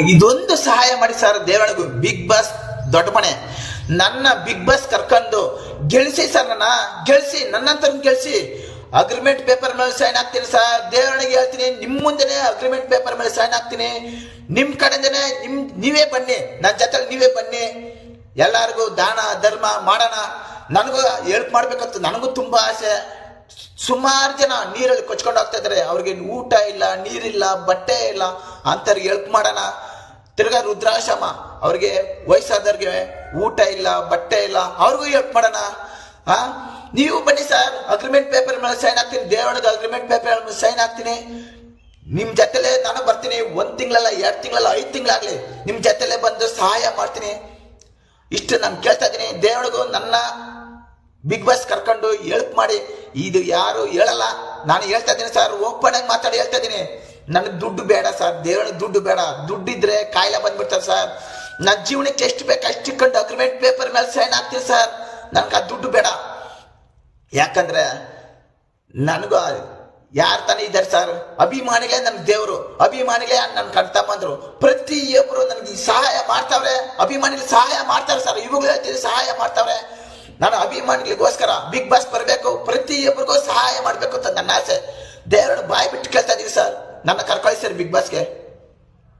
ಇದೊಂದು ಸಹಾಯ ಮಾಡಿ ಸರ್ ದೇವಳಗು ಬಿಗ್ ಬಾಸ್ ದೊಡ್ಡ ಮನೆ. ನನ್ನ ಬಿಗ್ ಬಾಸ್ ಕರ್ಕೊಂಡು ಗೆಲ್ಸಿ ಸರ್ ನನ್ನ, ಗೆಲ್ಸಿ ನನ್ನಂತರ ಗೆಲ್ಸಿ. ಅಗ್ರಿಮೆಂಟ್ ಪೇಪರ್ ಮೇಲೆ ಸೈನ್ ಹಾಕ್ತೀನಿ ಸರ್. ದೇವರಣಿಗೆ ಹೇಳ್ತೀನಿ ನಿಮ್ಮ ಮುಂದೆನೆ ಅಗ್ರಿಮೆಂಟ್ ಪೇಪರ್ ಮೇಲೆ ಸೈನ್ ಹಾಕ್ತೀನಿ. ನಿಮ್ ಕಡೆಯಿಂದನೇ ನಿಮ್, ನೀವೇ ಬನ್ನಿ. ನನ್ನ ಜೊತೆ ನೀವೇ ಬನ್ನಿ. ಎಲ್ಲರಿಗೂ ದಾನ, ಧರ್ಮ ಮಾಡೋಣ. ನನಗೂ ಹೆಲ್ಪ್ ಮಾಡ್ಬೇಕಂತ ನನಗೂ ತುಂಬಾ ಆಸೆ. ಸುಮಾರು ಜನ ನೀರಲ್ಲಿ ಕೊಚ್ಕೊಂಡು ಹೋಗ್ತಾ ಇದಾರೆ ಅವ್ರಿಗೆ ಊಟ ಇಲ್ಲ, ನೀರಿಲ್ಲ, ಬಟ್ಟೆ ಇಲ್ಲ. ಅಂತವ್ರಿಗೆ ಹೆಲ್ಪ್ ಮಾಡೋಣ. ತಿರ್ಗಾ ರುದ್ರಾಶ್ರಮ, ಅವ್ರಿಗೆ ವಯಸ್ಸಾದವ್ರಿಗೆ ಊಟ ಇಲ್ಲ, ಬಟ್ಟೆ ಇಲ್ಲ, ಅವ್ರಿಗೂ ಹೆಲ್ಪ್ ಮಾಡೋಣ. ಆ? ನೀವು ಬನ್ನಿ ಸರ್ ಅಗ್ರಿಮೆಂಟ್ ಪೇಪರ್ ಮೇಲೆ ಸೈನ್ ಹಾಕ್ತೀನಿ ದೇವಳದ ಅಗ್ರಿಮೆಂಟ್ ಪೇಪರ್ ಮೇಲೆ ಸೈನ್ ಹಾಕ್ತೀನಿ. ನಿಮ್ ಜೊತೆಲೇ ನಾನು ಬರ್ತೀನಿ, ಒಂದ್ ತಿಂಗಳಲ್ಲ, ಎರಡು ತಿಂಗಳಲ್ಲ, ಐದು ತಿಂಗಳಾಗ್ಲಿ. ನಿಮ್ ಜೊತೆಲೇ ಬಂದು ಸಹಾಯ ಮಾಡ್ತೀನಿ. ಇಷ್ಟು ನಾನು ಕೇಳ್ತಾ ಇದ್ದೀನಿ ದೇವಳಿಗೂ ನನ್ನ ಬಿಗ್ ಬಾಸ್ ಕರ್ಕೊಂಡು ಹೆಲ್ಪ್ ಮಾಡಿ. ಇದು ಯಾರು ಹೇಳಲ್ಲ. ನಾನು ಹೇಳ್ತಾ ಇದ್ದೀನಿ ಸರ್ ಓಪನ್ ಆಗಿ ಮಾತಾಡಿ, ಹೇಳ್ತಾ ಇದ್ದೀನಿ. ನನಗೆ ದುಡ್ಡು ಬೇಡ ಸರ್ ದೇವರ ದುಡ್ಡು ಬೇಡ. ದುಡ್ಡಿದ್ರೆ ಕಾಯಿಲೆ ಬಂದ್ಬಿಡ್ತಾರೆ ಸರ್. ನನ್ನ ಜೀವನಕ್ಕೆ ಎಷ್ಟು ಬೇಕು, ಅಷ್ಟು ಇಟ್ಕೊಂಡು ಅಗ್ರಿಮೆಂಟ್ ಪೇಪರ್ ಮೇಲೆ ಸೈನ್ ಆಗ್ತೀವಿ ಸರ್. ನನಗೆ ಆ ದುಡ್ಡು ಬೇಡ. ಯಾಕಂದ್ರೆ ನನಗೂ ಯಾರು ತಾನೇ ಇದ್ದಾರೆ ಸರ್? ಅಭಿಮಾನಿಗಳೇ ನನ್ನ ದೇವರು. ಅಭಿಮಾನಿಗಳೇ ನನ್ನ ಕಣ್ತಮ್ಮಂದ್ರು ಪ್ರತಿಯೊಬ್ಬರು ನನಗೆ ಸಹಾಯ ಮಾಡ್ತಾವ್ರೆ. ಅಭಿಮಾನಿಗಳು ಸಹಾಯ ಮಾಡ್ತಾರೆ ಸರ್. ಇವಾಗಲೂ ಸಹಾಯ ಮಾಡ್ತಾವ್ರೆ. ನಾನು ಅಭಿಮಾನಿಗಳಿಗೋಸ್ಕರ ಬಿಗ್ ಬಾಸ್ ಬರಬೇಕು. ಪ್ರತಿಯೊಬ್ಬರಿಗೂ ಸಹಾಯ ಮಾಡಬೇಕು ಅಂತ ನನ್ನ ಆಸೆ. ದೇವರು ಬಾಯಿ ಬಿಟ್ಟು ಕೇಳ್ತಾ ಇದೀವಿ ಸರ್ ನನ್ನ ಕರ್ಕಳಿಸ್ತಾರೆ ಬಿಗ್ ಬಾಸ್ಗೆ